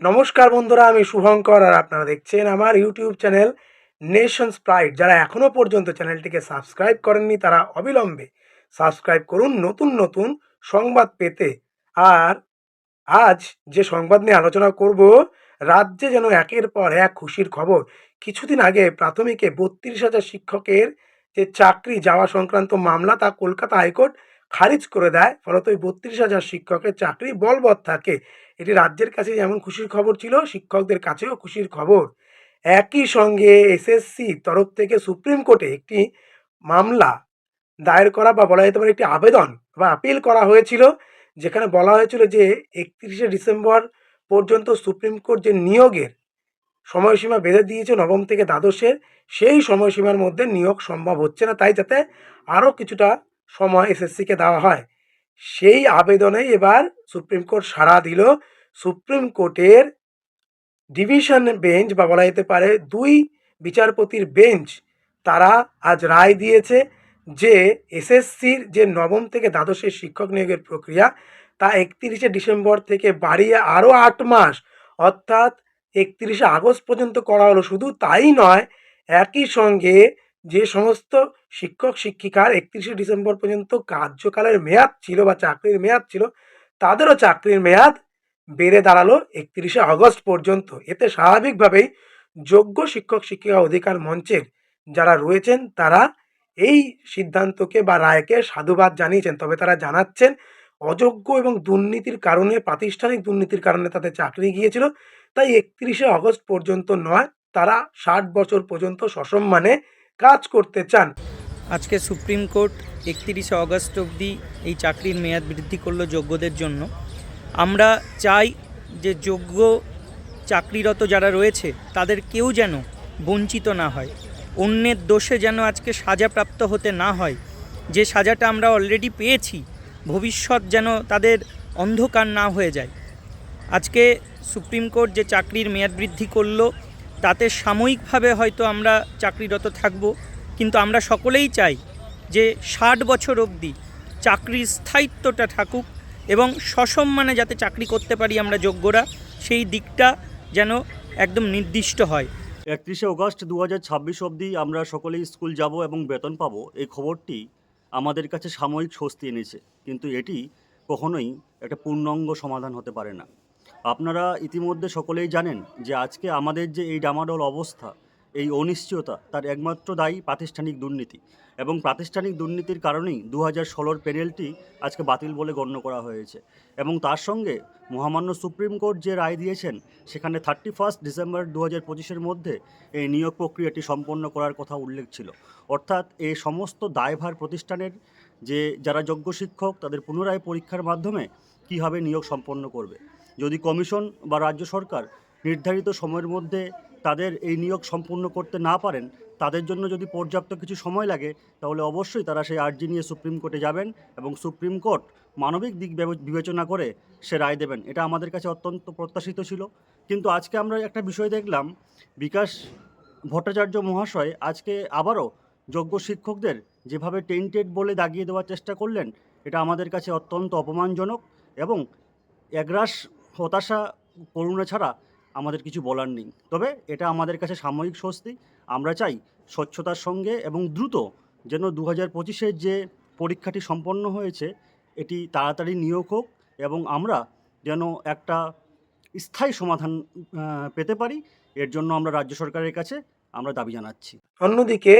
নমস্কার বন্ধুরা, আমি শুভঙ্কর আর আপনারা দেখছেন আমার ইউটিউব চ্যানেল নেশন স্প্রাইট যারা এখনও পর্যন্ত চ্যানেলটিকে সাবস্ক্রাইব করেননি, তারা অবিলম্বে সাবস্ক্রাইব করুন নতুন নতুন সংবাদ পেতে। আর আজ যে সংবাদ নিয়ে আলোচনা করব, রাজ্যে যেন একের পর এক খুশির খবর। কিছুদিন আগে প্রাথমিকে বত্রিশ হাজার শিক্ষকের যে চাকরি যাওয়া সংক্রান্ত মামলা, তা কলকাতা হাইকোর্ট খারিজ করে দেয়। ফলত ওই বত্রিশ হাজার শিক্ষকের চাকরি বলবৎ থাকে। এটি রাজ্যের কাছে যেমন খুশির খবর ছিল, শিক্ষকদের কাছেও খুশির খবর। একই সঙ্গে এসএসসি তরফ থেকে সুপ্রিম কোর্টে একটি মামলা দায়ের করা বা বলা যেতে পারে একটি আবেদন বা আপিল করা হয়েছিল, যেখানে বলা হয়েছিল যে একত্রিশে ডিসেম্বর পর্যন্ত সুপ্রিম কোর্ট যে নিয়োগের সময়সীমা বেঁধে দিয়েছে নবম থেকে দ্বাদশের, সেই সময়সীমার মধ্যে নিয়োগ সম্ভব হচ্ছে না, তাই যাতে আরও কিছুটা সময় এসএসসিকে দেওয়া হয়। সেই আবেদনেই এবার সুপ্রিম কোর্ট সাড়া দিল। সুপ্রিম কোর্টের ডিভিশন বেঞ্চ বা বলা যেতে পারে দুই বিচারপতির বেঞ্চ তারা আজ রায় দিয়েছে যে এসএসসির যে নবম থেকে দ্বাদশের শিক্ষক নিয়োগের প্রক্রিয়া তা একত্রিশে ডিসেম্বর থেকে বাড়িয়ে আরও আট মাস, অর্থাৎ একত্রিশে আগস্ট পর্যন্ত করা হলো। শুধু তাই নয়, একই সঙ্গে যে সমস্ত শিক্ষক, শিক্ষিকার একত্রিশে ডিসেম্বর পর্যন্ত কার্যকালের মেয়াদ ছিল বা চাকরির মেয়াদ ছিল, তাদেরও চাকরির মেয়াদ বেড়ে দাঁড়াল একত্রিশে আগস্ট পর্যন্ত। এতে স্বাভাবিকভাবেই যোগ্য শিক্ষক, শিক্ষিকা অধিকার মঞ্চের যারা রয়েছেন, তারা এই সিদ্ধান্তকে বা রায়কে সাধুবাদ জানিয়েছেন। তবে তারা জানাচ্ছেন, অযোগ্য এবং দুর্নীতির কারণে, প্রাতিষ্ঠানিক দুর্নীতির কারণে তাদের চাকরি গিয়েছিল। তাই একত্রিশে আগস্ট পর্যন্ত নয়, তারা ষাট বছর পর্যন্ত সসম্মানে কাজ করতে চান। আজকে সুপ্রিম কোর্ট একতিরিশে অগস্ট অবধি এই চাকরির মেয়াদ বৃদ্ধি করল যোগ্যদের জন্য। আমরা চাই যে যোগ্য চাকরিরত যারা রয়েছে, তাদের কেউ যেন বঞ্চিত না হয়। অন্যের দোষে যেন আজকে সাজাপ্রাপ্ত হতে না হয়। যে সাজাটা আমরা অলরেডি পেয়েছি, ভবিষ্যৎ যেন তাদের অন্ধকার না হয়ে যায়। আজকে সুপ্রিম কোর্ট যে চাকরির মেয়াদ বৃদ্ধি করল তাতে সাময়িকভাবে হয়তো আমরা চাকরিরত থাকব। কিন্তু আমরা সকলেই চাই যে ষাট বছর অবধি চাকরির স্থায়িত্বটা থাকুক এবং সসম্মানে যাতে চাকরি করতে পারি আমরা যোগ্যরা, সেই দিকটা যেন একদম নির্দিষ্ট হয়। একত্রিশে অগস্ট দু হাজার ছাব্বিশ অবধি আমরা সকলেই স্কুল যাব এবং বেতন পাবো, এই খবরটি আমাদের কাছে সাময়িক স্বস্তি এনেছে। কিন্তু এটি কখনোই একটা পূর্ণাঙ্গ সমাধান হতে পারে না। আপনারা ইতিমধ্যে সকলেই জানেন যে আজকে আমাদের যে এই ডামাডোল অবস্থা, এই অনিশ্চয়তা তার একমাত্র দায়ী প্রাতিষ্ঠানিক দুর্নীতি এবং প্রাতিষ্ঠানিক দুর্নীতির কারণেই দু হাজার ষোলোর প্যানেলটি আজকে বাতিল বলে গণ্য করা হয়েছে এবং তার সঙ্গে মহামান্য সুপ্রিম কোর্ট যে রায় দিয়েছেন, সেখানে থার্টি ফার্স্ট ডিসেম্বর দু হাজার পঁচিশের মধ্যে এই নিয়োগ প্রক্রিয়াটি সম্পন্ন করার কথা উল্লেখ ছিল। অর্থাৎ এই সমস্ত দায়ভার প্রতিষ্ঠানের যে যারা যোগ্য শিক্ষক, তাদের পুনরায় পরীক্ষার মাধ্যমে কীভাবে নিয়োগ সম্পন্ন করবে? যদি কমিশন বা রাজ্য সরকার নির্ধারিত সময়ের মধ্যে তাদের এই নিয়োগ সম্পূর্ণ করতে না পারেন, তাদের জন্য যদি পর্যাপ্ত কিছু সময় লাগে, তাহলে অবশ্যই তারা সেই আর্জি নিয়ে সুপ্রিম কোর্টে যাবেন এবং সুপ্রিম কোর্ট মানবিক দিক বিবেচনা করে সে রায় দেবেন। এটা আমাদের কাছে অত্যন্ত প্রত্যাশিত ছিল। কিন্তু আজকে আমরা একটা বিষয় দেখলাম, বিকাশ ভট্টাচার্য মহাশয় আজকে আবারও যোগ্য শিক্ষকদের যেভাবে টেন্টেড বলে দাগিয়ে দেওয়ার চেষ্টা করলেন, এটা আমাদের কাছে অত্যন্ত অপমানজনক এবং একরাশ হতাশা, করুণা ছাড়া আমাদের কিছু বলার নেই। তবে এটা আমাদের কাছে সাময়িক স্বস্তি। আমরা চাই স্বচ্ছতার সঙ্গে এবং দ্রুত যেন দু হাজার পঁচিশের যে পরীক্ষাটি সম্পন্ন হয়েছে, এটি তাড়াতাড়ি নিয়োগ হোক এবং আমরা যেন একটা স্থায়ী সমাধান পেতে পারি। এর জন্য আমরা রাজ্য সরকারের কাছে আমরা দাবি জানাচ্ছি। অন্যদিকে,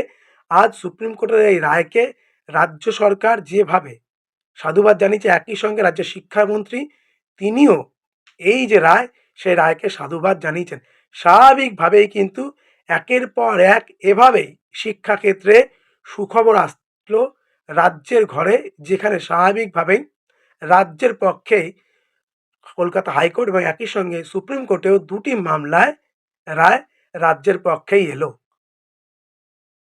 আজ সুপ্রিম কোর্টের এই রায়কে রাজ্য সরকার যেভাবে সাধুবাদ জানিয়েছে, একই সঙ্গে রাজ্যের শিক্ষামন্ত্রী তিনিও এই যে রায় সেই রায়কে সাধুবাদ জানিয়েছেন। স্বাভাবিকভাবেই কিন্তু একের পর এক এভাবেই শিক্ষাক্ষেত্রে সুখবর আসলো রাজ্যের ঘরে, যেখানে স্বাভাবিকভাবেই রাজ্যের পক্ষেই কলকাতা হাইকোর্ট এবং একই সঙ্গে সুপ্রিম কোর্টেও দুটি মামলায় রায় রাজ্যের পক্ষেই এলো।